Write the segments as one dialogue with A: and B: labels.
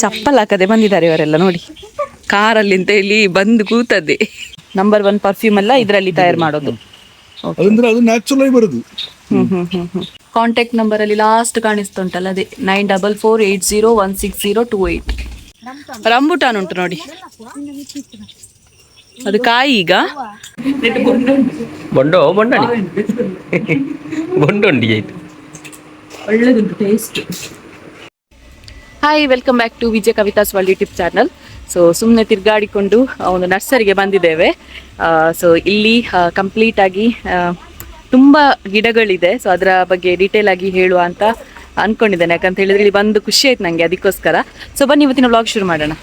A: ಚಪ್ಪಲ್ ಹಾಕದೆ ಬಂದಿದ್ದಾರೆ ಇವರೆಲ್ಲ ನೋಡಿ. ಕಾರಲ್ಲಿ ಅಂತ ಹೇಳಿ ಬಂದು ಕೂತದೆ ನಂಬರ್ ಒನ್ ಪರ್ಫ್ಯೂಮ್ ಎಲ್ಲ ಇದರಲ್ಲಿ ತಯಾರು ಮಾಡೋದು.
B: ಅದಂದ್ರೆ ಅದು ನ್ಯಾಚುರಲ್ ಆಗಿ ಬರೋದು.
A: ಕಾಂಟ್ಯಾಕ್ಟ್ ನಂಬರ್ ಅಲ್ಲಿ ಲಾಸ್ಟ್ ಕಾಣಿಸ್ತುಂಟಲ್ಲ ಅದೇ. Nine double four eight zero one six zero two eight rambutan ಉಂಟು ನೋಡಿ. ಅದು ಕಾಯಿ ಈಗ?
C: ಬೊಂಡೋ ಬೊಂಡಣಿ? ಬೊಂಡೊಂಡಿ ಆಯ್ತು.
A: ಒಳ್ಳೆದುಂಟು taste hi welcome back to Vijaya Kavitha's world YouTube channel so ಸುಮ್ಮನೆ ತಿರುಗಾಡಿಕೊಂಡು ಒಂದು ನರ್ಸರಿಗೆ ಬಂದಿದ್ದೇವೆ. ಸೊ ಇಲ್ಲಿ ಕಂಪ್ಲೀಟ್ ಆಗಿ ತುಂಬ ಗಿಡಗಳಿದೆ. ಸೊ ಅದರ ಬಗ್ಗೆ ಡೀಟೇಲ್ ಆಗಿ ಹೇಳುವ ಅಂತ ಅಂದ್ಕೊಂಡಿದ್ದೇನೆ ಯಾಕಂತ ಹೇಳಿದ್ರೆ ಇಲ್ಲಿ ಬಂದು ಖುಷಿ ಆಯ್ತು ನನಗೆ ಅದಕ್ಕೋಸ್ಕರ. ಸೊ ಬನ್ನಿ, ಇವತ್ತಿನ ವ್ಲಾಗ್ ಶುರು ಮಾಡೋಣ.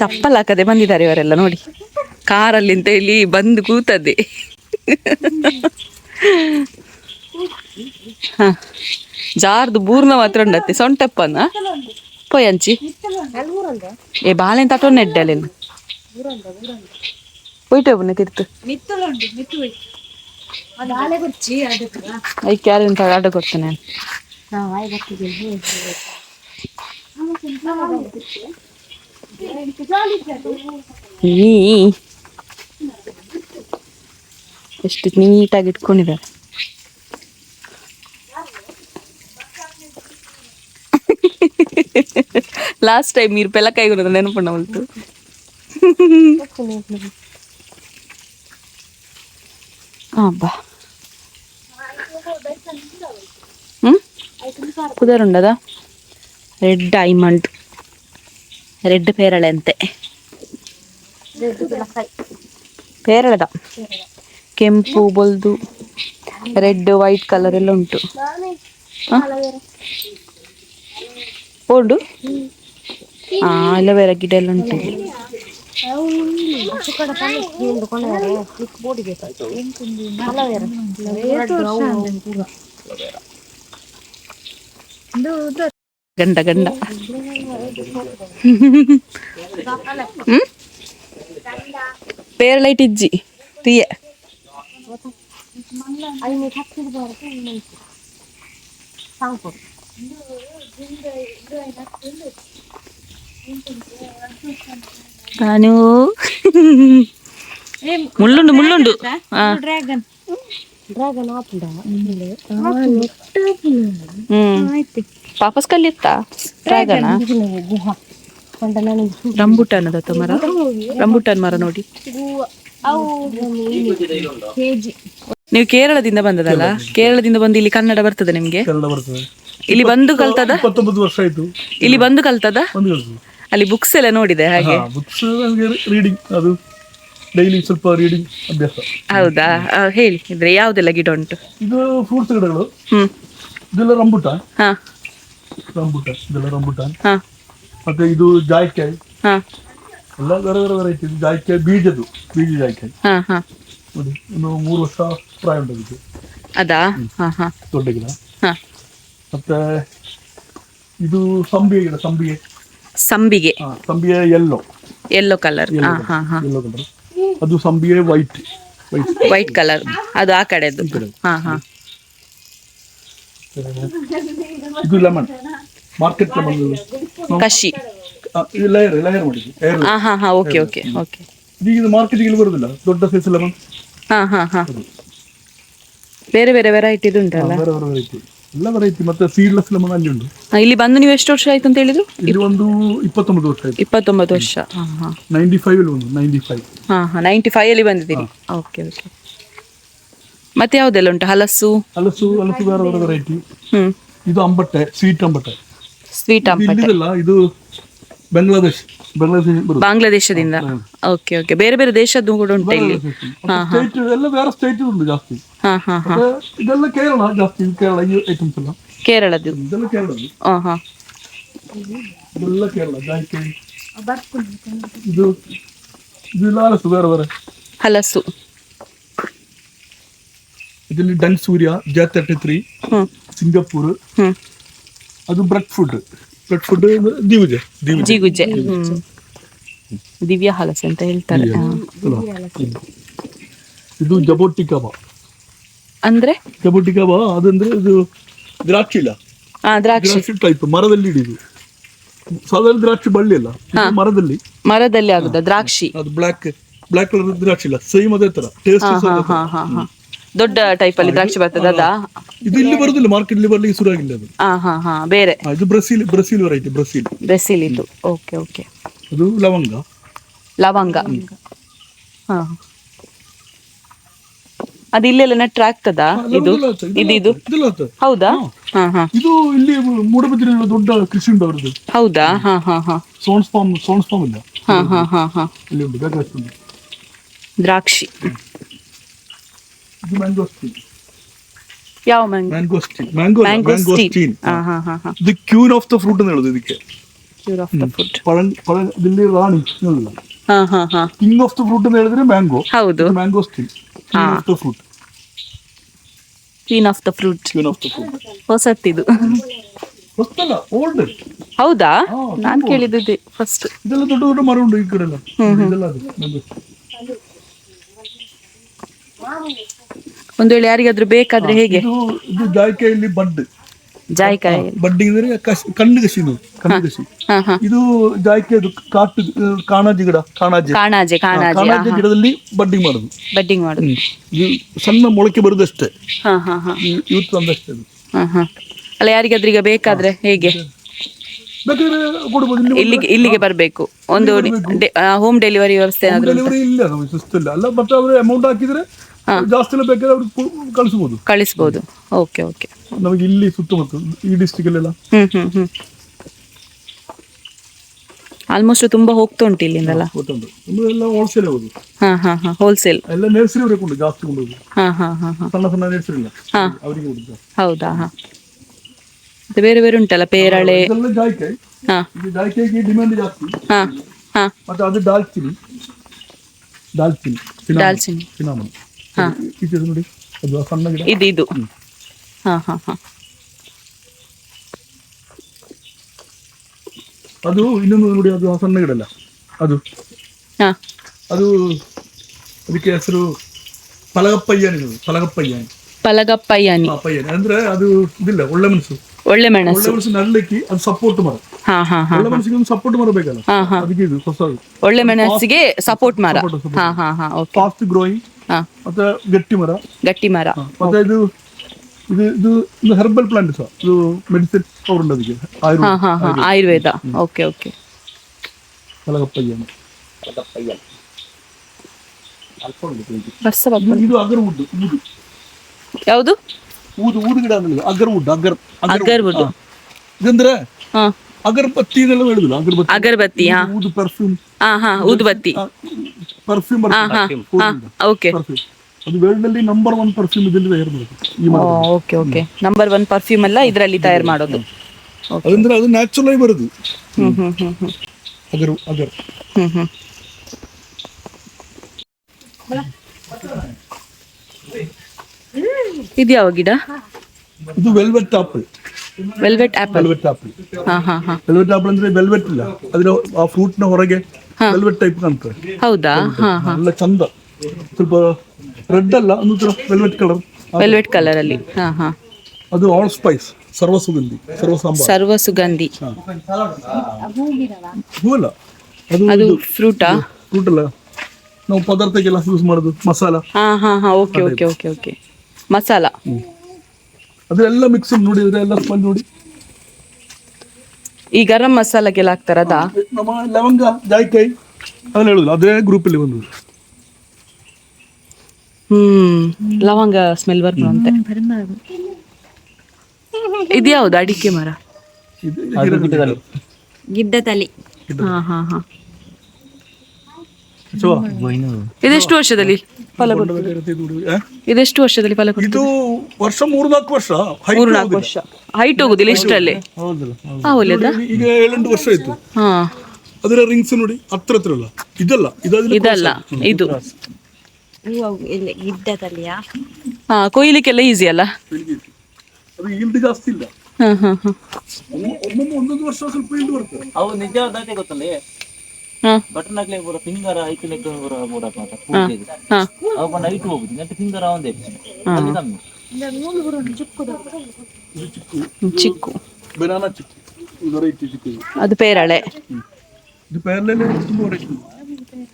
A: ಚಪ್ಪಲ್ ಹಾಕದೆ ಬಂದಿದ್ದಾರೆ ಇವರೆಲ್ಲ ನೋಡಿ. ಕಾರಲ್ಲಿ ಅಂತ ಹೇಳಿ ಬಂದು ಕೂತದೆ ಹಾ. ಜಾರ್ದು ಬೂರ್ನ ಮಾತ್ರ ಉಂಡತ್ತೆ. ಸೊಂಟಪ್ಪನ? ಪೊಯ್ ಅಂಚಿ ಏ ಬಾಳೆನ್ ತಟೋ ನೆಡ್ಡಲೇನು ಹೋಯ್ಟೆ ಬನ್ನಿ ತಿರ್ತು. ಐಕ್ ಯಾರಿಂದ ಆರ್ಡರ್ ಕೊಡ್ತೇನೆ ನಾನು. ಎಷ್ಟು ನೀಟಾಗಿ ಇಟ್ಕೊಂಡಿದ್ದಾರೆ ಲಾಸ್ಟ್ ಟೈಮ್ మీరు పిల్లకాయ కూడా ನೆನಪುಣ್ಣ ಉಂಟು అబ్బా కుదరుండదా రెడ్ డైమండ్ ರೆಡ್ ಪೇರಳೆ ಅಂತೆ ಪೇರಳೆದ ಕೆಂಪು ಬೊಲ್ದು ರೆಡ್ ವೈಟ್ ಕಲರ್ ಎಲ್ಲ ಉಂಟು ಓಡು ಹಾ ಎಲ್ಲ ಬೇರೆ ಗಿಡ ಎಲ್ಲ ಉಂಟು ಗಂಡ ಗಂಡ പേരലൈറ്റ് ഇജ്ജി തീയ. മുള്ളുണ്ട് മുള്ളുണ്ട്. ആ. ಮುಳ್ಳುಂಡು ಆ. ಹ್ಮ್. ಪಾಪಸ್ ಕಲ್ಲಿತ್ತಾ ಡ್ರ್ಯಾಗನ ರಂಬುಟಾನ್ ಅದ ಮರ ರಂಬುಟಾನ್ ಮರ ನೋಡಿ. ನೀವು ಕೇರಳದಿಂದ ಬಂದದಲ್ಲ? ಕೇರಳದಿಂದ ಬಂದು ಇಲ್ಲಿ ಕನ್ನಡ ಬರ್ತದೆ ನಿಮ್ಗೆ? ಇಲ್ಲಿ ಬಂದು ಕಲ್ತದ?
B: ವರ್ಷ ಆಯ್ತು.
A: ಇಲ್ಲಿ ಬಂದು ಕಲ್ತದ? ಅಲ್ಲಿ ಬುಕ್ಸ್ ಎಲ್ಲ ನೋಡಿದೆ ಹಾಗೆ?
B: ಬುಕ್ಸ್ ರೀಡಿಂಗ್ ಅದು ಡೈಲಿ ಸ್ವಲ್ಪ ರೀಡಿಂಗ್ ಅಭ್ಯಾಸ.
A: ಹೌದಾ? ಆ, ಹೇಳಿ. ಇದ್ರೆ ಯಾವ್ದೆಲ್ಲ ಗಿಡ ಉಂಟು?
B: ಇದು ಫ್ರೂಟ್ಸ್ ಗಿಡಗಳು.
A: ಹ್ಮ್.
B: ಇದೆಲ್ಲ ರಂಬುಟ.
A: ಹಾ.
B: ರಂಬುಟಾನ್ ಇದೆಲ್ಲ ರಂಬುಟ.
A: ಹಾ.
B: ಮತ್ತೆ ಇದು ಜಾಯ್ಕಾಯಿ
A: ಹಾ.
B: ಎಲ್ಲ ಬೇರೆ ಬೇರೆ ವೆರೈಟಿ ಇದು ಜಾಯ್ಕಾಯಿ ಬೀಜದು ಬೀಜ ಜಾಯ್ಕಾಯಿ
A: ಹಾ ಹಾ.
B: ನೋಡಿ ಇನ್ನು ಮೂರು ವರ್ಷ ಪ್ರಾಯ ಉಂಟು ಇದು
A: ಅದಾ ಹಾ ಹಾ.
B: ದೊಡ್ಡ ಗಿಡ.
A: ಹಾ.
B: ಮತ್ತೆ ಇದು ಸಂಬಿಗೆ ಗಿಡ ಸಂಬಿಗೆ.
A: ಸಂಬಿಗೆ.
B: ಹಾ, ಸಂಬಿಗೆ ಎಲ್ಲೋ
A: ಯೆಲ್ಲೋ ಕಲರ್ ಹಾ ಹಾ ಹಾ.
B: ಯೆಲ್ಲೋ ಕಲರ್ ಅದು ಸಂಬಿಗೆ ವೈಟ್ ವೈಟ್
A: ಕಲರ್ ಅದು ಆ ಕಡೆದು. ಹಾ ಹಾ.
B: ಇದು ಲೆಮನ್ ಮಾರ್ಕೆಟ್ ಲೆಮನ್
A: ಕಶಿ.
B: ಇದು ಲೇಯರ್ ಲೇಯರ್ ಮಾಡಿದ್ದು
A: ಹಾ ಹಾ ಹಾ ಓಕೆ ಓಕೆ ಓಕೆ
B: ಈಗ ಇದು ಮಾರ್ಕೆಟಿಗೆ ಗೆ ಬರುದಿಲ್ಲ. ದೊಡ್ಡ ಸೈಜ್ ಲೆಮನ್
A: ಹಾ ಹಾ ಹಾ. ಬೇರೆ ಬೇರೆ ವೆರೈಟಿ ಉಂಟಲ್ಲ?
B: ಬೇರೆ ಬೇರೆ ವೆರೈಟಿ ಎಲ್ಲ ವೆರೈಟಿ ಮತ್ತೆ ಸೀಡ್ಲೆಸ್ ಲೆಮನ್ ಅಲ್ಲಿ ಉಂಟು.
A: ಹಾ, ಇಲ್ಲಿ ಬಂದು ನೀವು ಎಷ್ಟು ವರ್ಷ ಆಯ್ತು ಅಂತ ಹೇಳಿದ್ರು?
B: ಇದು ಒಂದು ಇಪ್ಪತ್ತೊಂಬತ್ತು ವರ್ಷ ಆಯ್ತು.
A: ಇಪ್ಪತ್ತೊಂಬತ್ತು ವರ್ಷ. ಹಾ ಹಾ.
B: ನೈಂಟಿ ಫೈವ್ ಅಲ್ಲಿ ಒಂದು ನೈಂಟಿ ಫೈವ್
A: ಹಾ ಹಾ ನೈಂಟಿ ಫೈವ್ ಅಲ್ಲಿ ಬಂದಿದ್ದೀನಿ ಓಕೆ ಓಕೆ ಮತ್ತೆ ಯಾವುದೆಲ್ಲ ಉಂಟು? ಹಲಸು?
B: ಹಲಸು ಹಲಸು ಬೇರೆ ಬೇರೆ ವೆರೈಟಿ
A: ಹ್ಮ್.
B: ಇದು ಅಂಬಟ್ಟೆ ಸ್ವೀಟ್ ಅಂಬಟ್ಟೆ.
A: ಸ್ವೀಟ್
B: ಇದು ಇಲ್ಲಿದಲ್ಲ ಇದು ಬಾಂಗ್ಲಾದೇಶ್ ಬಾಂಗ್ಲಾದೇಶ ಬರುದು.
A: ಬಾಂಗ್ಲಾದೇಶದಿಂದ. ಓಕೆ ಓಕೆ ಬೇರೆ ಬೇರೆ ದೇಶದ್ದು ಕೂಡ ಉಂಟು ಇಲ್ಲಿ.
B: ಸ್ಟೇಟ್ ಎಲ್ಲ ಬೇರೆ ಸ್ಟೇಟ್ ಉಂಟು ಜಾಸ್ತಿ.
A: ಹಾ ಹಾ ಹಾ.
B: ಮತ್ತೆ ಇದೆಲ್ಲ ಕೇರಳ ಜಾಸ್ತಿ ಇದು ಕೇರಳ ಈ ಐಟಮ್ಸ್ ಎಲ್ಲ.
A: ಕೇರಳದ್ದು.
B: ಇದೆಲ್ಲ ಕೇರಳ.
A: ಹಾ ಹಾ.
B: ಇದೆಲ್ಲ ಕೇರಳ ಜಾಯ್ಕೆ. ಇದು ಇದು ಲಾಲಸು ಬೇರೆ ಬೇರೆ.
A: ಹಲಸು.
B: ಇದರಲ್ಲಿ ಡನ್ ಸೂರ್ಯ ಜೆ ತರ್ಟಿ ತ್ರೀ
A: ಹ್ಮ್.
B: ಸಿಂಗಪೂರ್
A: ಹ್ಮ್.
B: ಅದು ಬ್ರೆಡ್ ಫುಡ್ ಬ್ರೆಡ್ ಫುಡ್ ದಿಗುಜೆ ದಿವಿಜೆ
A: ಜಿಗುಜೆ ಹ್ಮ್. ದಿವ್ಯ ಹಲಸು ಅಂತ ಹೇಳ್ತಾರೆ. ಹಾ.
B: ಇದು ಜಬೋಟಿ ಕಬಾ
A: ಅಂದ್ರೆ?
B: ಜಬೋಟಿ ಕಬಾ ಅದಂದ್ರೆ ಇದು ದ್ರಾಕ್ಷಿ ಇಲ್ಲ
A: ಆ ದ್ರಾಕ್ಷಿ.
B: ದ್ರಾಕ್ಷಿ ಟೈಪ್ ಮರದಲ್ಲಿ ಹಿಡಿದು ಸಾಧಾರಣ ದ್ರಾಕ್ಷಿ ಬಳ್ಳಿ ಅಲ್ಲ ಇದು ಮರದಲ್ಲಿ.
A: ಮರದಲ್ಲಿ ಆಗುತ್ತೆ ದ್ರಾಕ್ಷಿ.
B: ಅದು ಬ್ಲಾಕ್ ಬ್ಲಾಕ್ ಕಲರ್ ದ್ರಾಕ್ಷಿ ಇಲ್ಲ ಸೇಮ್ ಅದೇ ತರ ಟೇಸ್ಟ್
A: ಹಾ ಹಾ ಹಾ ಹಾ ದೊಡ್ಡ ಟೈಪ್ ಅಲ್ಲಿ ದ್ರಾಕ್ಷಿ ಬರ್ತದೆ ಅದಾ?
B: ಇದು ಇಲ್ಲಿ ಬರುದಿಲ್ಲ ಮಾರ್ಕೆಟ್ ಇಲ್ಲಿ ಬರ್ಲಿಕ್ಕೆ ಶುರು ಆಗಿಲ್ಲ ಅದು.
A: ಹಾ ಹಾ ಹಾ ಬೇರೆ.
B: ಆ, ಇದು Brazil Brazil variety Brazil
A: Brazil ಇದು. Okay okay.
B: ಅದು ಲವಂಗ.
A: ಲವಂಗ. ಹಾ ಅದು ಇಲ್ಲೆಲ್ಲ ನೆಟ್ರೆ ಆಗ್ತದಾ? ಇದು
B: ಲವಂಗ
A: ಇದು? ಇದು
B: ಇದೆಲ್ಲ.
A: ಹೌದಾ? ಹಾ. ಹಾ
B: ಇದು ಇಲ್ಲಿ ಮೂಡಬಿದ್ರಿನ ದೊಡ್ಡ ಕೃಷಿ ಉಂಟು ಅವರದ್ದು.
A: ಹೌದಾ? ಹಾ ಹಾ ಹಾ.
B: ಸೋನ್ಸ್ ಫಾರ್ಮ್ ಸೋನ್ಸ್ ಫಾರ್ಮ್ ಇಲ್ಲ.
A: ಹಾ ಹಾ ಹಾ ಹಾ.
B: ಇಲ್ಲಿ ಉಂಟು ಬೇಕಾದಷ್ಟು ಉಂಟು
A: ದ್ರಾಕ್ಷಿ ಯಾವ
B: mango
A: mangosteen mango mango mangosteen
B: the queen of the fruit ಅಂತ ಹೇಳುದು ಇದಕ್ಕೆ.
A: ಕ್ಯೂರ್ ಆಫ್ ದ
B: ಫ್ರೂಟ್ ಇಲ್ಲಿ ರಾಣಿ ಕಿಂಗ್ ಆಫ್ ದ ಫ್ರೂಟ್ ಅಂತ ಹೇಳಿದ್ರೆ ಮ್ಯಾಂಗೋ
A: ಹೌದು. Mangosteen.
B: King of the fruit
A: queen of the fruit
B: queen of the fruit
A: ಹೊಸತ್ತಿದು.
B: ಗೊತ್ತಲ್ಲ old
A: ಹೌದಾ? ನಾನು ಕೇಳಿದ್ದೆ ಫಸ್ಟ್
B: ಇದೆಲ್ಲ ದೊಡ್ಡ ದೊಡ್ಡ ಮರ ಉಂಟು ಈ ಕಡೆ ಎಲ್ಲ ಇದೆಲ್ಲ ಅದು.
A: ಒಂದು ವೇಳೆ ಯಾರಿಗಾದ್ರೂ ಬೇಕಾದ್ರೆ ಹೇಗೆ?
B: ಇದು ಇದು ಜಾಯಿಕಾಯಲ್ಲಿ ಬಡ್.
A: ಜಾಯಿಕಾಯಿ.
B: ಬಡ್ಡಿ ಕಸಿ ಕಣ್ಣು ಕಸಿ ಇದು ಕಣ್ಣು ಕಸಿ
A: ಹಾ ಹಾ
B: ಇದು ಜಾಯಿಕಾಯಿ ಅದು ಕಾಟು ಕಾಣಾಜಿ ಗಿಡ ಕಾಣಾಜಿ.
A: ಕಾಣಾಜೆ ಕಾಣಾಜೆ.
B: ಕಾಣಾಜಿ ಗಿಡದಲ್ಲಿ ಬಡ್ಡಿಂಗ್ ಮಾಡುದು.
A: ಬಡ್ಡಿಂಗ್ ಮಾಡುದು.
B: ಇದು ಸಣ್ಣ ಮೊಳಕೆ ಬರುದಷ್ಟೇ.
A: ಹಾ ಹಾ ಹಾ.
B: ಯೂತ್ ಇವತ್ತು ತಂದಷ್ಟೇ ಅದು.
A: ಹಾ ಹಾ. ಅಲ್ಲ ಯಾರಿಗಾದ್ರೂ ಈಗ ಬೇಕಾದ್ರೆ ಹೇಗೆ?
B: ಬೇಕಾದ್ರೆ ಕೊಡ್ಬೋದು. ಇಲ್ಲಿ
A: ಇಲ್ಲಿಗೆ ಇಲ್ಲಿಗೆ ಬರ್ಬೇಕು. ಒಂದು ಹೋಮ್ ಡೆಲಿವರಿ ವ್ಯವಸ್ಥೆ ಏನಾದ್ರು
B: ಡೆಲಿವರಿ ಇಲ್ಲ ನಮಗೆ ಸುಸ್ತಿಲ್ಲ. ಅಲ್ಲ ಬಟ್ ಅವ್ರು ಅಮೌಂಟ್ ಹಾಕಿದ್ರೆ ಜಾಸ್ತಿ ಬೇಕಾದ್ರೆ ಅವ್ರು ಕಳಿಸ್ಬೋದು.
A: ಕಳಿಸ್ಬೋದು. Okay okay.
B: ನಮಗೆ ಇಲ್ಲಿ ಸುತ್ತಮುತ್ತ ಈ ಡಿಸ್ಟಿಕ್ ಅಲ್ಲೆಲ್ಲ
A: ಹ್ಮ್ ಹ್ಮ್ ಹ್ಮ್. ಆಲ್ಮೋಸ್ಟ್ ತುಂಬಾ ಹೋಗ್ತಾ ಉಂಟು ಇಲ್ಲಿಂದಲ್ಲ.
B: ಗೊತ್ತುಂಟು ನಮ್ದು ಎಲ್ಲ ಹೋಲ್ಸೇಲ್ ಹೋಗುದು.
A: ಹಾ ಹಾ ಹಾ ಹೋಲ್ಸೇಲ್
B: ಎಲ್ಲ ನರ್ಸರಿ ಅವರಿಗೆ ಉಂಟು ಜಾಸ್ತಿ ಕೊಂಡೋಗುದು
A: ಹಾ ಹಾ ಹಾ ಹಾ.
B: ಸಣ್ಣ ಸಣ್ಣ ನರ್ಸರಿ ಇಲ್ಲ.
A: ಹಾ.
B: ಅವರಿಗೆ ಜಾಸ್ತಿ.
A: ಹೌದಾ ಹಾ. ಮತ್ತೆ ಬೇರೆ ಬೇರೆ ಉಂಟಲ್ಲ ಪೇರಳೆ?
B: ಇದೆಲ್ಲ ಜಾಯಿಕಾಯಿ.
A: ಹಾ.
B: ಇದು ಜಾಯಿಕಾಯಿಗೆ ಡಿಮ್ಯಾಂಡ್ ಜಾಸ್ತಿ.
A: ಹಾ ಹಾ.
B: ಮತ್ತೆ ಅದು ದಾಲ್ಚಿನಿ. ದಾಲ್ಚಿನಿ. ಸಿನಾಮನ್.
A: ದಾಲ್ಚಿನ್ನಿ
B: ಸಿನಾಮನ್. ಇದು ನೋಡಿ ಅದು ಆ ಸಣ್ಣ ಗಿಡ
A: ಇದು ಇದು ಹಾ ಹಾ ಹಾ
B: ಅದು ಇನ್ನೊಂದು ನೋಡಿ ಅದು ಆ ಸಣ್ಣ ಗಿಡ ಅಲ್ಲ ಅದು
A: ಹಾ
B: ಅದು ಅದಕ್ಕೆ ಹೆಸರು ಪಲಗಪ್ಪಯ್ಯಾನಿ ಅದು, ಪಲಗಪ್ಪಯ್ಯಾನಿ
A: ಪಲಗಪ್ಪಯ್ಯಾನಿ
B: ಆ ಪಯ್ಯಾನಿ ಅಂದ್ರೆ ಅದು ಇದಿಲ್ಲ ಒಳ್ಳೆ ಮನಸ್ಸು
A: ಒಳ್ಳೆ ಮೆಣಸು.
B: ಒಳ್ಳೆ ಮನಸ್ಸು ನಡ್ಲಿಕ್ಕೆ ಅದು ಸಪೋರ್ಟ್ ಮರ.
A: ಹಾ ಹಾ ಹಾ
B: ಒಳ್ಳೆ ಮನಸ್ಸಿಗೆ ಒಂದು ಸಪೋರ್ಟ್ ಮರ ಬೇಕಲ್ಲ?
A: ಹಾ ಹಾ.
B: ಅದಕ್ಕೆ ಇದು ಹೊಸದು
A: ಒಳ್ಳೆ ಮೆಣಸಿಗೆ ಸಪೋರ್ಟ್ ಮರ.
B: Support, support.
A: ಹಾ ಹಾ ಹಾ ಓಕೆ
B: ಫಾಸ್ಟ್ ಗ್ರೋಯಿಂಗ್
A: ಹಾ.
B: ಮತ್ತೆ ಗಟ್ಟಿ ಮರ.
A: ಗಟ್ಟಿ ಮರ.
B: ಹ, ಮತ್ತೆ ಇದು ಇದು ಇದು ಇದು ಹೆರ್ಬಲ್ ಪ್ಲಾಂಟ್ ಸಹ ಇದು ಮೆಡಿಸಿನ್ ಪವರ್ ಉಂಟು ಅದಕ್ಕೆ.
A: ಹಾ
B: ಆಯುರ್ವೇದ.
A: ಹಾ ಹಾ ಆಯುರ್ವೇದ. ಓಕೆ ಓಕೆ
B: ಪಲಗಪ್ಪಯ್ಯಾನಿ
A: ವರ್ಷ ಬರ್ಬೋದು.
B: ಇದು ಅಗರ್ವುಡ್ ಊದು
A: ಯಾವುದು?
B: ಊದು ಊದು ಗಿಡ ಅಂದ್ರೆ ಅಗರ್ವುಡ್ ಅಗರ್
A: ಅಗರ್ವುಡ್.
B: ಇದಂದ್ರೆ
A: ಅಗರ್ಬತ್ತಿ
B: ಅಗರಬತ್ತಿ ಇದೆಲ್ಲ ಹೇಳುದಿಲ್ಲ ಅಗರಬತ್ತಿ.
A: ಅಗರಬತ್ತಿ ಹಾ.
B: ಊದು ಪರ್ಫ್ಯೂಮ್
A: ಹಾ ಹಾ ಊದುಬತ್ತಿ
B: ಪರ್ಫ್ಯೂಮ್
A: ಓಕೆ.
B: ಅದು ವರ್ಲ್ಡ್ ನಂಬರ್ ಒನ್ ಪರ್ಫ್ಯೂಮ್ ಇದರಲ್ಲಿ ತಯಾರು ಮಾಡೋದು
A: okay okay. Number one perfume ಎಲ್ಲ ಇದರಲ್ಲಿ ತಯಾರು ಮಾಡೋದು.
B: ಅದಂದ್ರೆ ಅದು ನ್ಯಾಚುರಲ್ ಆಗಿ ಬರುದು.
A: ಹ್ಮ್ ಹ್ಮ್ ಹ್ಮ್ ಹ್ಮ್.
B: ಅಗರ್ ಅಗರ್.
A: ಹ್ಮ್ ಹ್ಮ್. ಇದು ಯಾವ ಗಿಡ?
B: ಇದು velvet apple.
A: Velvet apple.
B: Velvet apple.
A: ಹಾ ಹಾ ಹಾ.
B: ವೆಲ್ವೆಟ್ ಆಪಲ್ ಅಂದ್ರೆ ವೆಲ್ವೆಟ್ ಇಲ್ಲ. ಅದ್ರ ಆ ಫ್ರೂಟ್ನ ಹೊರಗೆ ವೆಲ್ವೆಟ್ ಟೈಪ್ ಕಾಣ್ತದೆ.
A: ಹೌದಾ? ಹಾ ಹಾ.
B: ಎಲ್ಲ ಚಂದ. ಸ್ವಲ್ಪ ರೆಡ್ ಅಲ್ಲ ಒಂದು ವೆಲ್ವೆಟ್ ಕಲರ್
A: ವೆಲ್ವೆಟ್ ಕಲರ್ ಅಲ್ಲಿ. ಹಾ ಹಾ.
B: ಅದು ಆಲ್ ಸ್ಪೈಸ್ ಸರ್ವ ಸುಗಂಧಿ ಸರ್ವ ಸಾಂಬಾರ್.
A: ಸರ್ವ ಸುಗಂಧಿ.
B: ಹೂವಲ್ಲ ಅದು
A: ಅದು ಫ್ರೂಟಾ
B: ಫ್ರೂಟ್ ಅಲ್ಲ. ನಾವು ಪದಾರ್ಥಕ್ಕೆಲ್ಲ ಯೂಸ್ ಮಾಡೋದು ಮಸಾಲ.
A: ಹಾ ಹಾ ಹಾ. Okay okay okay okay masala.
B: ಅದೆಲ್ಲ ಮಿಕ್ಸ್ ನೋಡಿ ಅದೆಲ್ಲ ಸ್ಮೆಲ್ ನೋಡಿ.
A: ಈ ಗರಂ ಮಸಾಲಗೆಲ್ಲ ಹಾಕ್ತಾರದಾ
B: ನಮ್ಮ ಲವಂಗ ಜಾಯಿಕಾಯಿ ಅದನ್ನ ಹೇಳುದು ಅದೇ ಗ್ರೂಪ್ ಅಲ್ಲಿ ಬಂದು
A: ಹ್ಮ್. ಲವಂಗ ಸ್ಮೆಲ್ ಬರ್ತದಂತೆ ಇದು ಯಾವ್ದು? ಅಡಿಕೆ ಮರ?
B: ಇದು
A: ಗಿಡ್ಡ ತಲೆ ಹಾ ಹಾ ಹಾ. ಇದೆಷ್ಟು ವರ್ಷದಲ್ಲಿ ಫಲ? ಇದೆಷ್ಟು ವರ್ಷದಲ್ಲಿ ಫಲ
B: ಇದು ವರ್ಷ ಮೂರು ನಾಲ್ಕು ವರ್ಷ. Height
A: ಮೂರು ನಾಲ್ಕು
B: ಹೋಗಿದೆ.
A: ವರ್ಷ. ಹೈಟ್ ಹೋಗುದಿಲ್ಲ ಇಷ್ಟರಲ್ಲಿ? ಹಾ ಒಳ್ಳೇದಾ?
B: ಈಗ ಏಳೆಂಟು ವರ್ಷ ಆಯ್ತು.
A: ಹಾ.
B: ಅದರ ರಿಂಗ್ಸ್ ನೋಡಿ ಹತ್ರ ಹತ್ರ ಅಲ್ಲ ಇದಲ್ಲ
A: ಇದಲ್ಲ ಇದು.
C: ಗಿಡ್ಡದಲ್ಲಿಯಾ
A: ಹಾ ಕೊಯ್ಲಿಕ್ಕೆಲ್ಲ ಈಸಿ ಅಲ್ಲ?
B: ಅದು ಈಲ್ಡ್ ಜಾಸ್ತಿ ಇಲ್ಲ.
A: ಹಾ ಹಾ ಹಾ
B: ಒಮ್ಮೊಮ್ಮೆ ಒಂದೊಂದು ವರ್ಷ ಸ್ವಲ್ಪ ಈಲ್ಡ್ ಬರ್ತದೆ.
D: ಅವು ನಿಜವಾದ ಗೊತ್ತಲ್ಲ?
A: ಹಾ.
D: ಬಟನ್ ಹಾಕ್ಲಿಕ್ಕೆ ಬರೋ ಫಿಂಗರ್ ಐದು ಲೆಕ್ಕ ಬರೋ ಬೋಡಕ್ ಮಾತ್ರ
A: ಹಾ.
D: ಅವು ಬಂದು ಐಟು ಹೋಗುದು. ನೆಟ್ಟು ಫಿಂಗರ್ ಅವಂದೇ ಅಲ್ಲಿ ಕಮ್ಮಿ
B: ಇದು ಚಿಕ್ಕು.
A: ಚಿಕ್ಕು.
B: ಬನಾನಾ ಚಿಕ್ಕು. ಇದು ವೆರೈಟಿ ಚಿಕ್ಕು ಇದು.
A: ಅದು ಪೇರಳೆ.
B: ಇದು ಪೇರ್ಲೆ ತುಂಬ ವೆರೈಟಿ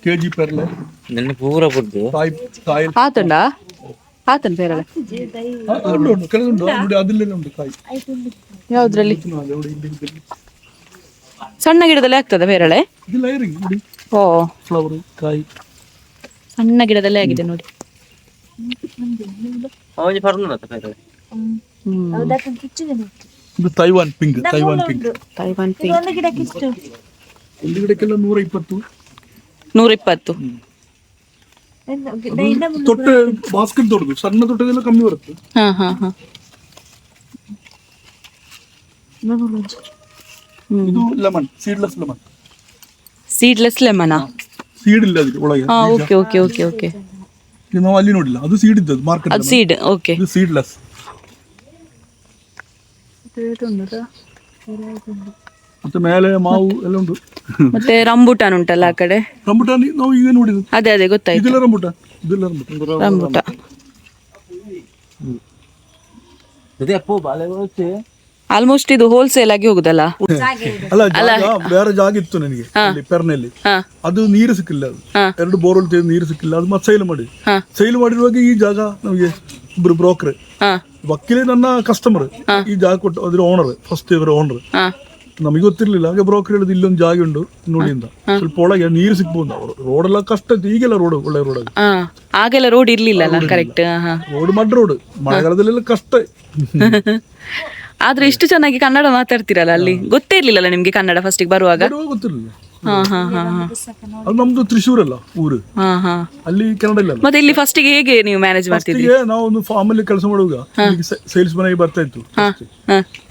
B: ಕೆ ಜಿ ಪೇರ್ಲೆ
D: ನೆನ್ನೆ ಪೂರ ಬುಡ್ದು.
B: ತಾಯಿ ತಾಯಿ.
A: ಆತಂಡ? ಆತನ್ ಪೇರಳೆ.
B: ಆ, ಉಂಟು ಉಂಟು ಕೆಲವುಂಟು ನೋಡಿ ಅದಲ್ಲೆಲ್ಲ ಉಂಟು ಕಾಯಿ
A: ಯಾವ್ದ್ರಲ್ಲಿ
B: ನೋಡಿ, ನೋಡಿ ಇಲ್ಲಿ ಇಲ್ಲಿ.
A: ಸಣ್ಣ ಗಿಡದಲ್ಲಿ ಆಗ್ತದ ಪೇರಳೆ
B: ಇದು ಲೈರಿಂಗ್ ನೋಡಿ.
A: ಓ.
B: ಫ್ಲವರ್ ಕಾಯಿ.
A: ಸಣ್ಣ ಗಿಡದಲ್ಲೇ ಆಗಿದೆ ನೋಡಿ.
D: ಅವನಿಗೆ ಪರ್ನಲ್ಲ ಬೇರೆ.
A: ಹ್ಮ್.
B: ಇದು Taiwan pink Taiwan pink
A: Taiwan pink
C: ಒಂದು ಗಿಡಕ್ಕೆ ಇಷ್ಟು
B: ಒಂದು ಗಿಡಕ್ಕೆಲ್ಲ ನೂರ ಇಪ್ಪತ್ತು
A: ನೂರ ಇಪ್ಪತ್ತು
B: ತೊಟ್ಟೆ ಬಾಸ್ಕೆಟ್ ದೊಡ್ಡದು ಸಣ್ಣ ತೊಟ್ಟೆದೆಲ್ಲ ಕಮ್ಮಿ ಬರುತ್ತೆ.
A: ಹಾ ಹಾ ಹಾ. ಹ್ಮ್
B: ಇದು ಲೆಮನ್ ಸೀಡ್ಲೆಸ್ ಲೆಮನ್
A: ಸೀಡ್ಲೆಸ್ ಲೆಮನಾ
B: ಸೀಡ್ ಇಲ್ಲ ಅದಕ್ಕೆ ಒಳಗೆ
A: ಹಾ ಓಕೆ ಓಕೆ ಓಕೆ ಓಕೆ
B: ಇದು ನಾವು ಅಲ್ಲಿ ನೋಡಿಲ್ಲ ಅದು ಸೀಡ್ ಇದ್ದದ್ದು ಮಾರ್ಕೆಟ್
A: ಅದು ಸೀಡ್ ಓಕೆ
B: ಇದು ಸೀಡ್ಲೆಸ್ ಮತ್ತೆ ಮೇಲೆ ಮಾವು ಎಲ್ಲ ಉಂಟು
A: ಮತ್ತೆ ರಂಬುಟಾನ್ ಉಂಟಲ್ಲ ಆ ಕಡೆ
B: ರಂಬುಟಾನ್ ನಾವು ಈಗ ನೋಡಿದ್ದು
A: ಅದೇ ಅದೇ ಗೊತ್ತಾಯ್ತು
B: ಇದೆಲ್ಲ ರಂಬುಟಾನ್ ಇದೆಲ್ಲ ರಂಬುಟಾನ್
A: ರಂಬುಟಾನ್
D: ಅದೇ ಅಪ್ಪು ಬಾಳೆ
A: ಆಲ್ಮೋಸ್ಟ್ ಇದು ಹೋಲ್ಸೇಲ್ ಆಗಿ ಹೋಗುದಲ್ಲ?
B: ಅಲ್ಲ ಜಾಗ ಬೇರೆ ಜಾಗ ಇತ್ತು ನನಗೆ ಅಲ್ಲಿ ಪೆರ್ನಲ್ಲಿ
A: ಹಾ.
B: ಅದು ನೀರು ಸಿಕ್ಕಿಲ್ಲ ಅದು.
A: ಹಾ.
B: ಎರಡು ಬೋರ್ವೆಲ್ ತೆಗೆದು ನೀರು ಸಿಕ್ಕಿಲ್ಲ ಅದು ಮತ್ತೆ ಸೈಲ್ ಮಾಡಿ.
A: ಹಾ.
B: ಸೈಲ್ ಮಾಡಿರುವಾಗ ಈ ಜಾಗ ನಮಗೆ ಇಬ್ರು ಬ್ರೋಕರ್
A: ಹಾ.
B: ವಕೀಲೆ ನನ್ನ ಕಸ್ಟಮರ್ ಈ ಜಾಗ ಕೊಟ್ಟು ಅದ್ರ ಓನರ್ ಫಸ್ಟ್ ಇವರ ಓನರ್
A: ಹಾ.
B: ನಮಗೆ ಗೊತ್ತಿರ್ಲಿಲ್ಲ ಹಾಗೆ ಬ್ರೋಕರ್ ಹೇಳಿದ್ರು ಇಲ್ಲೊಂದು ಜಾಗ ಉಂಟು ನೋಡಿ ಅಂತ. ಸ್ವಲ್ಪ ಒಳಗೆ ನೀರು ಸಿಕ್ಬೋದು. ಅವರು ರೋಡ್ ಎಲ್ಲ ಕಷ್ಟ ಇತ್ತು. ಈಗೆಲ್ಲ ರೋಡ್ ಒಳ್ಳೆ ರೋಡ್ ಆಗಿ
A: ಹಾ. ಆಗೆಲ್ಲ ರೋಡ್ ಇರ್ಲಿಲ್ಲ. ಅಲ್ಲ ಕರೆಕ್ಟ್ ಹಾ.
B: ರೋಡ್ ಮಡ್ ರೋಡ್ ಮಳೆಗಾಲದಲ್ಲೆಲ್ಲ ಕಷ್ಟ.
A: ಆದ್ರೆ ಇಷ್ಟು ಚೆನ್ನಾಗಿ ಕನ್ನಡ ಮಾತಾಡ್ತಿರಲ್ಲ ಅಲ್ಲಿ? ಗೊತ್ತೇ ಇರ್ಲಿಲ್ಲ ನಿಮ್ಗೆ ಕನ್ನಡ ಫಸ್ಟಿಗೆ ಬರುವಾಗ?
B: ಬರುವಾಗ ಗೊತ್ತಿರಲಿಲ್ಲ.
A: ಹಾ ಹಾ ಹಾ ಹಾ.
B: ಅದು ನಮ್ದು ತ್ರಿಶೂರ್ ಅಲ್ಲ ಊರು.
A: ಹಾ ಹಾ.
B: ಅಲ್ಲಿ ಕನ್ನಡ ಇಲ್ಲ
A: ಮತ್ತೆ ಇಲ್ಲಿ ಫಸ್ಟಿಗೆ ಹೇಗೆ ನೀವು ಮ್ಯಾನೇಜ್ ಮಾಡ್ತಿದ್ರಿ?
B: ಫಸ್ಟಿಗೆ ನಾವು ಒಂದು ಫಾರ್ಮ್ ಅಲ್ಲಿ ಕೆಲಸ ಮಾಡುವಾಗ ಸೇಲ್ಸ್ ಮನೆಗೆ ಬರ್ತಾ ಇತ್ತು
A: ಹಾ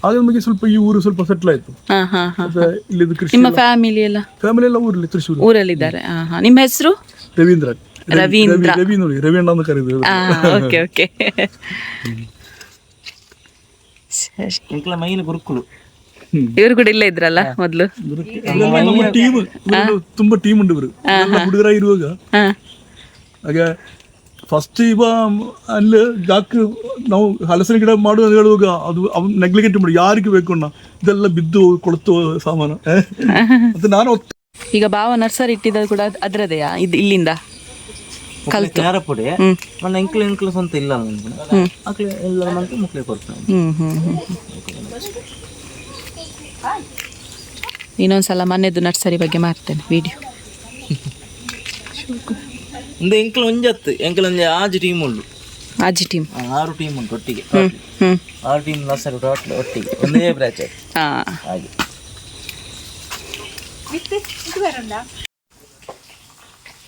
B: ಆಗ ನಮಗೆ ಸ್ವಲ್ಪ ಈ ಊರು ಸ್ವಲ್ಪ ಸೆಟ್ಲ್ ಆಯ್ತು.
A: ಹಾ ಹಾ ಹಾ
B: ಮತ್ತೆ ಇಲ್ಲಿದ್ದು ಕೃಷಿ
A: ನಿಮ್ಮ ಫ್ಯಾಮಿಲಿ ಎಲ್ಲ?
B: ಫ್ಯಾಮಿಲಿ ಎಲ್ಲ ಊರಲ್ಲಿ ತ್ರಿಶೂರ್.
A: ಊರಲ್ಲಿದ್ದಾರೆ. ಹಾ ಹಾ. ನಿಮ್ಮ ಹೆಸರು?
B: ರವೀಂದ್ರ. ರವಿ-
A: ರವೀಂದ್ರ.
B: ರವಿ- ರವಿ ನೋಡಿ ರವಿ ಅಣ್ಣ ಅಂತ
A: ಕರೀತಾರೆ. Okay okay.
D: ಇಂಕ್ಲ ಮೈನ್ ಗುರುಕುಲು
A: ಇವ್ರು ಕೂಡ ಇಲ್ಲೇ ಇದ್ರಲ್ಲ ಮೊದ್ಲು?
B: ಟೀಮ್ ತುಂಬಾ ಟೀಮ್ ಉಂಟು ಇವರು. ಹುಡುಗರ ಇರುವಾಗ.
A: ಆಗ
B: ಹಾಗೆ ಫಸ್ಟ್ ಇವ ಅಲ್ಲಿ ಜಾಕ್ ನಾವು ಹಲಸಿನ ಗಿಡ ಮಾಡುವ ಅಂತ ಹೇಳುವಾಗ ಅದು ಅವ್ನು ನೆಗ್ಲಿಗೆಂಟ್ ಮಾಡಿ ಯಾರಿಗೆ ಬೇಕು ಅಣ್ಣ ಇದೆಲ್ಲ ಬಿದ್ದು ಕೊಳ್ತು ಸಾಮಾನು. ಮತ್ತೆ ನಾನು
A: ಈಗ ಬಾವ ನರ್ಸರಿ ಇಟ್ಟಿದ್ದು ಕೂಡ ಅದ್- ಅದ್ರದೆಯಾ ಇದು ಇಲ್ಲಿಂದ?
D: ಖಾರ ಪುಡಿ. ನನ್ನ ಎಂಕ್ಲು ಎಂಕ್ಲು ಸ್ವಂತ ಇಲ್ಲ ನನಗೆ ಅಕ್ಲೆ ಎಲ್ಲ
A: ಮಂತ್ ಮುಕ್ಲೆ ಕೊಡ್ತಾನೆ ಇನ್ನೊಂದ್ಸಲ ಮನೆದು ನರ್ಸರಿ ಬಗ್ಗೆ ಮಾಡ್ತೇನೆ ವಿಡಿಯೋ.
D: ಇಂದ ಎಂಕ್ಲು ಒಂಜತ್ತು. ಎಂಕ್ಲು ಒಂಜೆ ಆಜ್ ಟೀಮ್ ಉಂಡು
A: ಆಜ್ ಟೀಮ್
D: ಆರು ಟೀಮ್ ಉಂಟು ಒಟ್ಟಿಗೆ. ಆರು ಟೀಮ್ ನರ್ಸರಿ ಟೋಟಲ್ ಒಟ್ಟಿಗೆ. ಒಂದೇ ಬ್ರ್ಯಾಚ್ ಹಾಗೆ.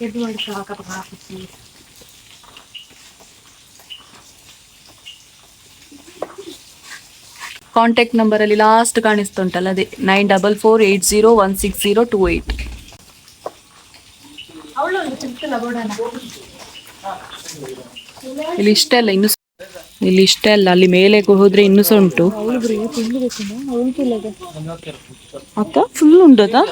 D: ಬ್ರಾಚ್
A: ಹಾ
D: ಅಲ್ಲಿ
A: ಕಾಂಟ್ಯಾಕ್ಟ್ ನಂಬರಲ್ಲಿ ಲಾಸ್ಟ್ ಕಾಣಿಸ್ತುಂಟಲ್ಲ ಅದೇ nine double four eight zero one six zero two eight ಇಲ್ಲಿ ಇಷ್ಟೇ ಅಲ್ಲ ಇನ್ನು ಇಲ್ಲಿ ಇಷ್ಟ ಅಲ್ಲ ಅಲ್ಲಿ ಮೇಲೆ ಹೋದ್ರೆ ಇನ್ನೂ ಸಹ ಉಂಟು. ಅಕ್ಕ? ಫುಲ್ ಉಂಟು ಅದಾ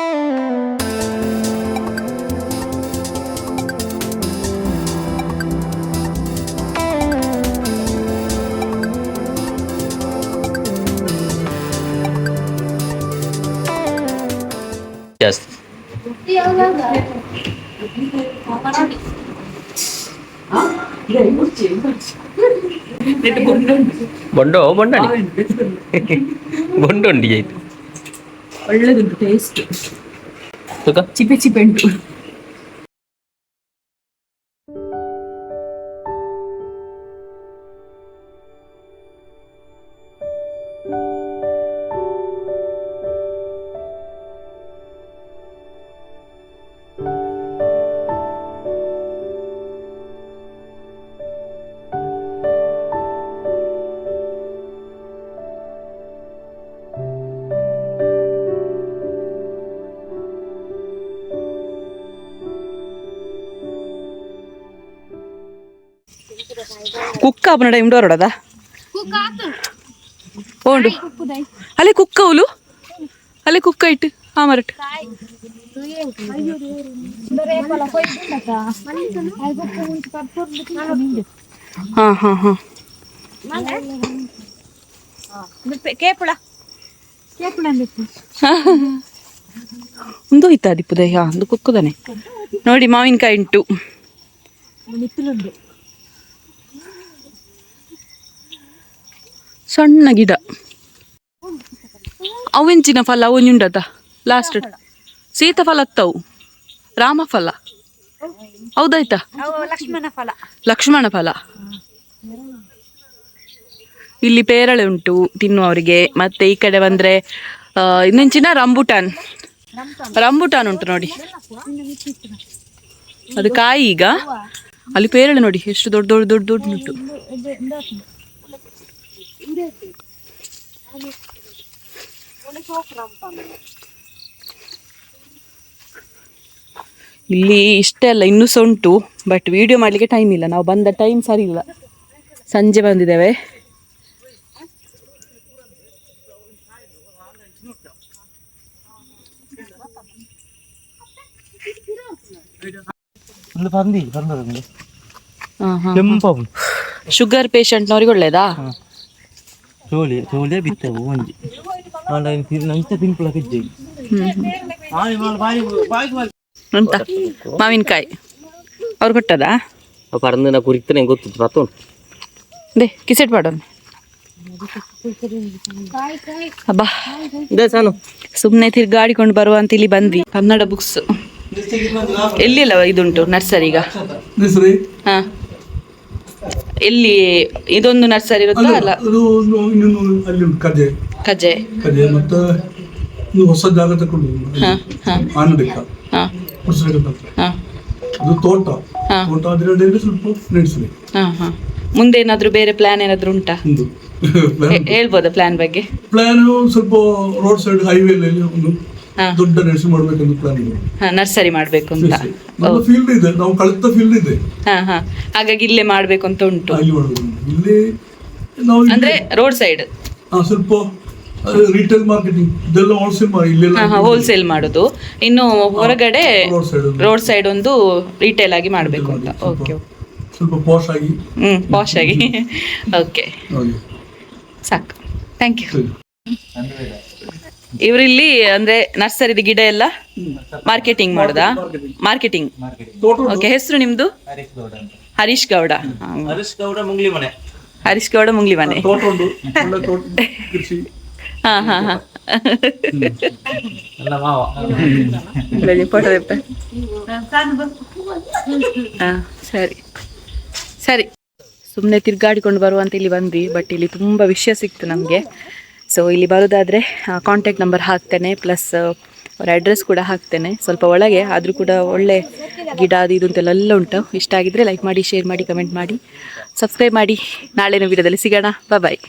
D: ಜಾಸ್ತಿ ಬೊಂಡೋ ಬೊಂಡಣಿ ಬೊಂಡೊಂಡಿ ಆಯ್ತು
A: ಒಳ್ಳೆದುಂಟು ಟೇಸ್ಟ್
D: ತುಕ
A: ಚಿಪೆ ಚಿಪೆ ಉಂಟು ಕುಕ್ಕ ಆಪನಡ ಇಂಡೋರಡದ ಓಂಡು ಅಲ್ಲೇ ಕುಕ್ಕ ಅವಲು ಅಲ್ಲೇ ಕುಕ್ಕ ಇಟ್ಟು ಹಾ ಮರಟ್ ಹಾ ಹಾ ಹಾ
C: ಕೇಪುಳ
A: ಒಂದು ಹೋಯ್ತಾ ದಿಪ್ಪುದ ಹಾ ಒಂದು ಕುಕ್ಕುದಾನೆ ನೋಡಿ ಮಾವಿನಕಾಯಿ ಉಂಟು ಸಣ್ಣ ಗಿಡ. ಅವೆಂಚಿನ ಫಲ ಒಂಜುಂಡದ ಲಾಸ್ಟ್ ಸೀತಾಫಲ ಅತ್ತವು. ರಾಮಫಲ. ಹೌದಾಯ್ತಾ?
C: ಲಕ್ಷ್ಮಣ ಫಲ.
A: ಲಕ್ಷ್ಮಣ ಫಲ ಇಲ್ಲಿ ಪೇರಳೆ ಉಂಟು ತಿನ್ನುವವರಿಗೆ. ಮತ್ತೆ ಈ ಕಡೆ ಬಂದ್ರೆ ಇನ್ನೊಂಚಿನ ರಂಬುಟಾನ್. ರಂಬುಟಾನ್ ಉಂಟು ನೋಡಿ. ಅದು ಕಾಯಿ ಈಗ. ಅಲ್ಲಿ ಪೇರಳೆ ನೋಡಿ, ಎಷ್ಟು ದೊಡ್ಡ ದೊಡ್ಡ ದೊಡ್ಡ ದೊಡ್ಡ ಉಂಟು. ಇಲ್ಲಿ ಇಷ್ಟೇ ಅಲ್ಲ ಇನ್ನೂ ಸಹ ಉಂಟು ಬಟ್ ವಿಡಿಯೋ ಮಾಡಲಿಕ್ಕೆ ಟೈಮ್ ಇಲ್ಲ. ನಾವು ಬಂದ ಟೈಮ್ ಸರಿ ಇಲ್ಲ. ಸಂಜೆ ಬಂದಿದ್ದೇವೆ. ಶುಗರ್ ಪೇಷಂಟ್ನವ್ರಿಗೆ ಒಳ್ಳೇದಾ?
D: ಚೋಳಿ ಬಿತ್ತವು ಒಂಜಿ.
A: ಅಂತ. ಮಾವಿನಕಾಯಿ. ಅವ್ರು ಕೊಟ್ಟದಾ?
D: ಪರಂದಿನ ಕುರಿತನೆ ಗೊತ್ತಿತ್ತು? ಪತ್ತು
A: ದೇ ಕಿಸೆಟ್ ಮಾಡೋಣ ಅಬ್ಬಾ.
D: ಸಾನು.
A: ಸುಮ್ಮನೆ ತಿರ್ಗಾಡಿಕೊಂಡು ಬರುವ ಅಂತ ಇಲ್ಲಿ ಬಂದ್ವಿ. ಕನ್ನಡ ಬುಕ್ಸ್ ಎಲ್ಲಿ ಅಲ್ಲ ಇದುಂಟು? ನರ್ಸರಿಗ
B: ಈಗ.
A: ಹಾ. ಎಲ್ಲಿ ಇದೊಂದು ನರ್ಸರಿ ಇರುತ್ತಾ ಅಲ್ಲ
B: ಅದು ಒಂದು ಇನ್ನೊಂದು ಅಲ್ಲಿ ಉಂಟು ಕಜೆ.
A: ಕಜೆ.
B: ಕಜೆ ಮತ್ತೆ ಒಂದು ಹೊಸ ಜಾಗ ತಗೊಂಡು ಕುಡಿಸ್ಬೇಕಂತ ಅದು ತೋಟ. ತೋಟ ಅದರಲ್ಲಿ ಸ್ವಲ್ಪ
A: ನಡೆಸಬೇಕು ಮುಂದೆ ಏನಾದ್ರು ಬೇರೆ ಪ್ಲಾನ್ ಏನಾದ್ರು ಉಂಟಾ?
B: ಒಂದು
A: ಹೇಳ್ಬೋದಾ ಪ್ಲಾನ್ ಬಗ್ಗೆ?
B: ಪ್ಲಾನ್ ಸ್ವಲ್ಪ ರೋಡ್ ಸೈಡ್ ಹೈವೇ ಒಂದು
A: ಹಾ
B: ದೊಡ್ಡ ನರ್ಸರಿ ಮಾಡ್ಬೇಕಂತ ಪ್ಲಾನ್ ಇದೆ.
A: ಹಾ ನರ್ಸರಿ ಮಾಡ್ಬೇಕು ಅಂತ.
B: ನಮ್ಮ ಫೀಲ್ಡ್ ಇದೆ ನಾವು ಕಳೆದ ಫೀಲ್ಡ್ ಇದೆ.
A: ಹಾ ಹಾ. ಹಾಗಾಗಿ ಇಲ್ಲೇ ಮಾಡ್ಬೇಕು ಅಂತ ಉಂಟು.
B: ಅಲ್ಲಿ ಮಾಡ್ಬೇಕು ಇಲ್ಲಿ ನಾವು
A: ಅಂದ್ರೆ ರೋಡ್ ಸೈಡ್
B: ಹಾ, ಸ್ವಲ್ಪ ರಿಟೇಲ್ ಮಾರ್ಕೆಟಿಂಗ್ ಇದೆಲ್ಲ ಹೋಲ್ಸೇಲ್ ಮಾಡಿ ಇಲ್ಲೆಲ್ಲ
A: ಹೋಲ್ಸೇಲ್ ಮಾಡೋದು. ಇನ್ನು ಹೊರಗಡೆ
B: ರೋಡ್ ಸೈಡ್
A: ಒಂದು. ರಿಟೇಲ್ ಆಗಿ ಮಾಡಬೇಕು ಅಂತ. ಓಕೆ
B: ಸ್ವಲ್ಪ ಪಾಶ್ ಆಗಿ.
A: ಹ್ಮ್ ಪಾಶ್ ಆಗಿ. ಓಕೆ ಸಾಕು. Thank you. ಇವರಿಲ್ಲಿ ಅಂದ್ರೆ ನರ್ಸರಿದ ಗಿಡ ಎಲ್ಲ ಮಾರ್ಕೆಟಿಂಗ್ ಮಾಡುದಾ? ಮಾರ್ಕೆಟಿಂಗ್ ಓಕೆ ಹೆಸರು ನಿಮ್ದು? ಹರೀಶ್ ಗೌಡ.
D: ಹರೀಶ್ ಗೌಡ. ಮುಂಗ್ಲಿ ಮನೆ.
A: ಹರೀಶ್ ಗೌಡ ಮುಂಗ್ಲಿ ಮನೆ. ಹಾ ಹಾ ಹಾ ಸರಿ. ಸರಿ. ಸುಮ್ಮನೆ ತಿರ್ಗಾಡಿಕೊಂಡು ಬರುವಂತ ಇಲ್ಲಿ ಬಂದ್ವಿ ಬಟ್ ಇಲ್ಲಿ ತುಂಬಾ ವಿಷಯ ಸಿಕ್ತು ನಮಗೆ. ಸೊ ಇಲ್ಲಿ ಬರೋದಾದರೆ ಕಾಂಟ್ಯಾಕ್ಟ್ ನಂಬರ್ ಹಾಕ್ತೇನೆ ಪ್ಲಸ್ ಅವರ ಅಡ್ರೆಸ್ ಕೂಡ ಹಾಕ್ತೇನೆ. ಸ್ವಲ್ಪ ಒಳಗೆ, ಆದರೂ ಕೂಡ ಒಳ್ಳೆ ಗಿಡ ಅದು ಇದು ಅಂತೆಲ್ಲ ಉಂಟು. ಇಷ್ಟ ಆಗಿದ್ರೆ ಲೈಕ್ ಮಾಡಿ ಶೇರ್ ಮಾಡಿ ಕಮೆಂಟ್ ಮಾಡಿ. ಸಬ್ಸ್ಕ್ರೈಬ್ ಮಾಡಿ. ನಾಳೆನ ವಿಡಿಯೋದಲ್ಲಿ ಸಿಗೋಣ. ಬಾಯ್